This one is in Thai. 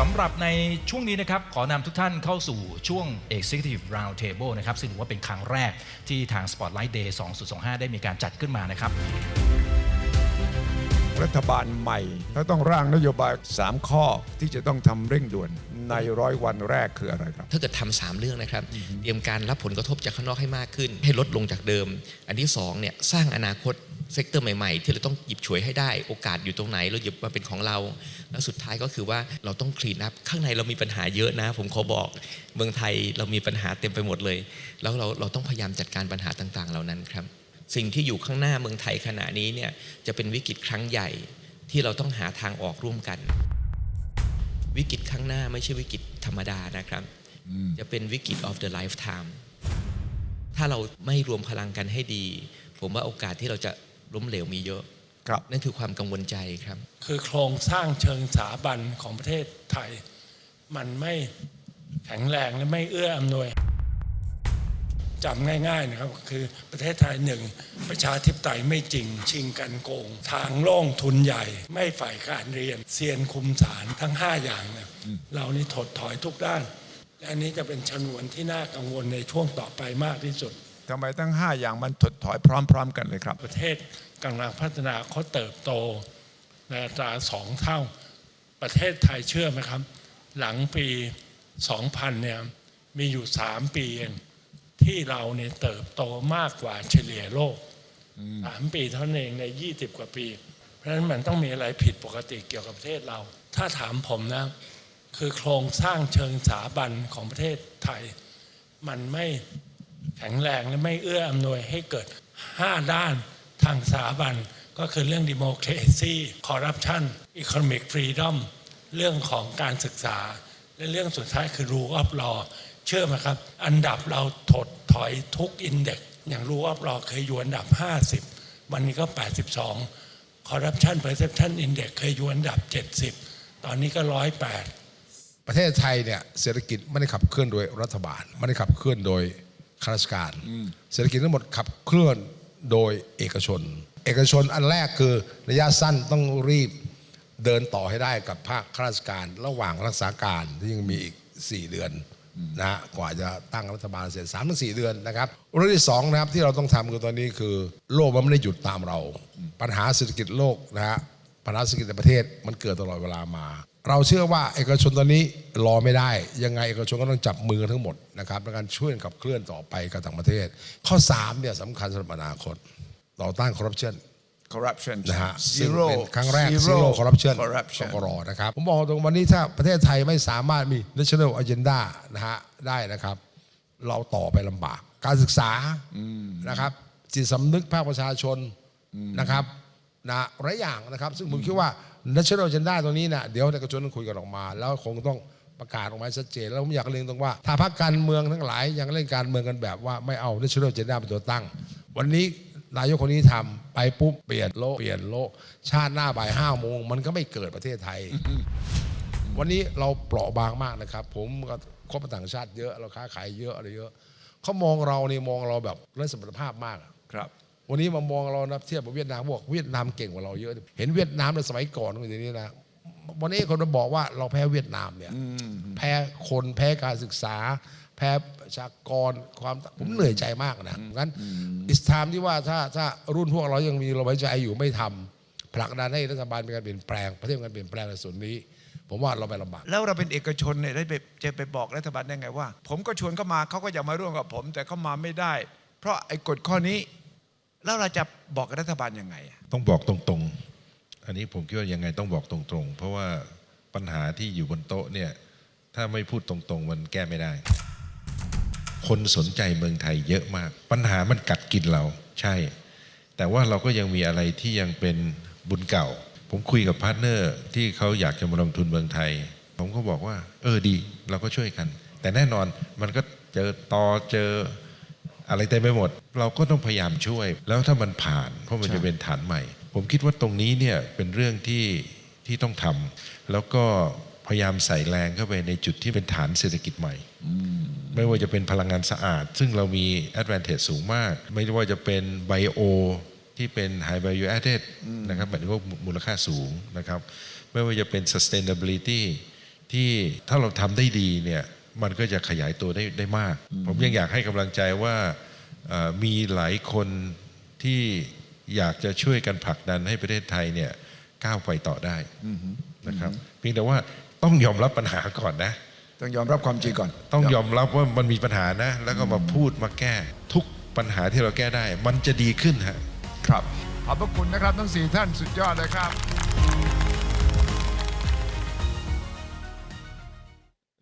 สำหรับในช่วงนี้นะครับ ขอนำทุกท่านเข้าสู่ช่วง Executive Round Table นะครับซึ่งถือว่าเป็นครั้งแรกที่ทาง Spotlight Day 2025 ได้มีการจัดขึ้นมานะครับ รัฐบาลใหม่ถ้าต้องร่างนโยบาย 3 ข้อที่จะต้องทำเร่งด่วนในร้อยวันแรกคืออะไรครับ ถ้าเกิดทำสามเรื่องนะครับ เตรียมการรับผลกระทบจากข้างนอกให้มากขึ้น ให้ลดลงจากเดิม อันที่สองเนี่ยสร้างอนาคต เซกเตอร์ใหม่ ๆ ที่เราต้องหยิบฉวยให้ได้โอกาสอยู่ตรงไหน เราหยิบมาเป็นของเรา แล้วสุดท้ายก็คือว่าเราต้องคลีนอัพข้างในเรามีปัญหาเยอะนะ ผมขอบอกเมืองไทยเรามีปัญหาเต็มไปหมดเลย แล้วเราเราต้องพยายามจัดการปัญหาต่าง ๆ เหล่านั้นครับ สิ่งที่อยู่ข้างหน้าเมืองไทยขณะนี้เนี่ยจะเป็นวิกฤตครั้งใหญ่ที่เราต้องหาทางออกร่วมกัน วิกฤตข้างหน้าไม่ใช่วิกฤตธรรมดานะครับ จะเป็นวิกฤต of the lifetime ถ้าเราไม่รวมพลังกันให้ดี ผมว่าโอกาสที่เราจะ ล้มเหลวมีเยอะครับนั่นคือความกังวลใจครับ คือโครงสร้างเชิงสถาบันของประเทศไทย มันไม่แข็งแรงและไม่เอื้ออำนวยจำง่ายๆนะครับคือประเทศไทยหนึ่งประชาธิปไตยไม่จริง ชิงกันโกง ทางโล่งทุนใหญ่ ไม่ฝ่ายการเรียนเซียนคุมสารทั้ง 5 อย่างเนี่ยเรานี่ถดถอยทุกด้าน และอันนี้จะเป็นชนวนที่น่ากังวลในช่วงต่อไปมากที่สุด ทำไมตั้ง 5 อย่างมันถดถอยพร้อม ๆ กันเลยครับ ประเทศกำลังพัฒนาเขาเติบโตในอัตราสองเท่า ประเทศไทยเชื่อไหมครับ หลังปี 2000 เนี่ยมีอยู่ 3 ปีเองที่เราเนี่ยเติบโตมากกว่าเฉลี่ยโลกสามปีเท่านั้นเองใน 20 กว่าปี เพราะฉะนั้นมันต้องมีอะไรผิดปกติเกี่ยวกับประเทศเรา ถ้าถามผมนะ คือโครงสร้างเชิงสถาบันของประเทศไทย มันไม่ แข็งแรงและไม่เอื้ออำนวยให้เกิด 5 ด้านทางสถาบัน ก็คือเรื่อง democracy corruption economic freedom เรื่องของการศึกษา และเรื่องสุดท้ายคือ rule of law เชื่อไหมครับ อันดับเราถดถอยทุกอินเด็กอย่าง rule of law เคยอยู่อันดับ 50 วันนี้ก็ 82 corruption perception index เคยอยู่อันดับ 70 ตอนนี้ก็ 108 ประเทศไทยเนี่ยเศรษฐกิจไม่ได้ขับเคลื่อนโดยรัฐบาลไม่ได้ขับเคลื่อนโดย ข้าราชการ เศรษฐกิจทั้งหมดขับเคลื่อนโดยเอกชน เอกชนอันแรกคือระยะสั้นต้องรีบเดินต่อให้ได้กับภาคข้าราชการระหว่างรักษาการที่ยังมีอีก 4 เดือนนะกว่าจะตั้งรัฐบาลเสร็จ3ามถึงสเดือนนะครับเรื่องที่สองนะครับที่เราต้องทำคือตอนนี้คือ โลกมันไม่ได้หยุดตามเรา ปัญหาเศรษฐกิจโลกนะฮะปัญหาเศรษฐกิจในประเทศมันเกิดตลอดเวลามา เราเชื่อว่าเอกชนตอนนี้รอไม่ได้ ยังไงเอกชนก็ต้องจับมือกันทั้งหมดนะครับในการช่วยขับเคลื่อนต่อไปกับต่างประเทศ ข้อ3เนี่ยสำคัญสำหรับอนาคตต่อต้านคอร์รัปชัน corruption นะฮะซึ่ง zero เป็นครั้งแรก zero zero corruption corruption กรนะครับ ผมบอกตรงวันนี้ถ้าประเทศไทยไม่สามารถมี national agenda นะฮะได้นะครับ เราต่อไปลำบาก การศึกษานะครับจิตสำนึกภาคประชาชนนะครับ นะหลายอย่างนะครับ ซึ่งผมคิดว่า national agenda ตรงนี้นะเดี๋ยวเอกชนต้องคุยกันออกมา แล้วคงต้องประกาศออกมาชัดเจน แล้วผมอยากเรียนตรงว่า ถ้าพรรคการเมืองทั้งหลายยังเล่นการเมืองกันแบบว่าไม่เอา national agenda เป็นตัวตั้ง วันนี้นายกคนนี้ทำไปปุ๊บเปลี่ยนโลกเปลี่ยนโลกชาติหน้าบ่ายห้าโมงมันก็ไม่เกิดประเทศไทย วันนี้เราเปราะบางมากนะครับ ผมก็คบต่างชาติเยอะเราค้าขายเยอะอะไรเยอะเขามองเราเนี่ยมองเราแบบไร้สมรรถภาพมากครับ วันนี้มามองเรานะเทียบกับเวียดนามบอกเวียดนามเก่งกว่าเราเยอะ เห็นเวียดนามในสมัยก่อนอย่างนี้นะวันนี้คนมาบอกว่าเราแพ้เวียดนามเนี่ยแพ้คนแพ้การศึกษา แพ้ประชากรความผมเหนื่อยใจมากนะงั้นอิสทามที่ว่าถ้าถ้ารุ่นพวกเรายังมีลมหายใจอยู่ไม่ทำผลักดันให้รัฐบาลมีการเปลี่ยนแปลงประเทศมีการเปลี่ยนแปลงในส่วนนี้ ผมว่าเราไปลำบากแล้วเราเป็นเอกชนเนี่ยได้ไปจะไปบอกรัฐบาลได้ไงว่า ผมก็ชวนเขามาเขาก็อยากมาร่วมกับผม แต่เขามาไม่ได้ เพราะไอ้กฎข้อนี้ แล้วเราจะบอกกับรัฐบาลยังไงอะต้องบอกตรงๆ อันนี้ผมคิดว่ายังไงต้องบอกตรงๆ เพราะว่าปัญหาที่อยู่บนโต๊ะเนี่ยถ้าไม่พูดตรงๆ มันแก้ไม่ได้ คนสนใจเมืองไทยเยอะมาก ปัญหามันกัดกินเราใช่ แต่ว่าเราก็ยังมีอะไรที่ยังเป็นบุญเก่า ผมคุยกับพาร์ทเนอร์ที่เขาอยากจะมาลงทุนเมืองไทย ผมก็บอกว่า เออดี เราก็ช่วยกัน แต่แน่นอนมันก็เจอตอเจอ อะไรเต็มไปหมด เราก็ต้องพยายามช่วย แล้วถ้ามันผ่านเพราะมันจะเป็นฐานใหม่ ผมคิดว่าตรงนี้เนี่ยเป็นเรื่องที่ที่ต้องทำแล้วก็พยายามใส่แรงเข้าไปในจุดที่เป็นฐานเศรษฐกิจใหม่ไม่ว่าจะเป็นพลังงานสะอาด ซึ่งเรามี advantage สูงมาก ไม่ว่าจะเป็นไบโอที่เป็น high value added นะครับหมายถึงว่ามูลค่าสูงนะครับ ไม่ว่าจะเป็น sustainability ที่ที่ถ้าเราทำได้ดีเนี่ย มันก็จะขยายตัวได้ได้มาก ผมยังอยากให้กำลังใจว่าเอ่อมีหลายคนที่อยากจะช่วยกันผลักดันให้ประเทศไทยเนี่ยก้าวไปต่อได้นะครับเพียงแต่ว่าต้องยอมรับปัญหาก่อนนะ ต้องยอมรับความจริงก่อน ต้องยอมรับว่ามันมีปัญหานะ แล้วก็มาพูดมาแก้ ทุกปัญหาที่เราแก้ได้ มันจะดีขึ้นฮะครับขอบพระคุณนะครับทั้งสี่ท่านสุดยอดเลยครับ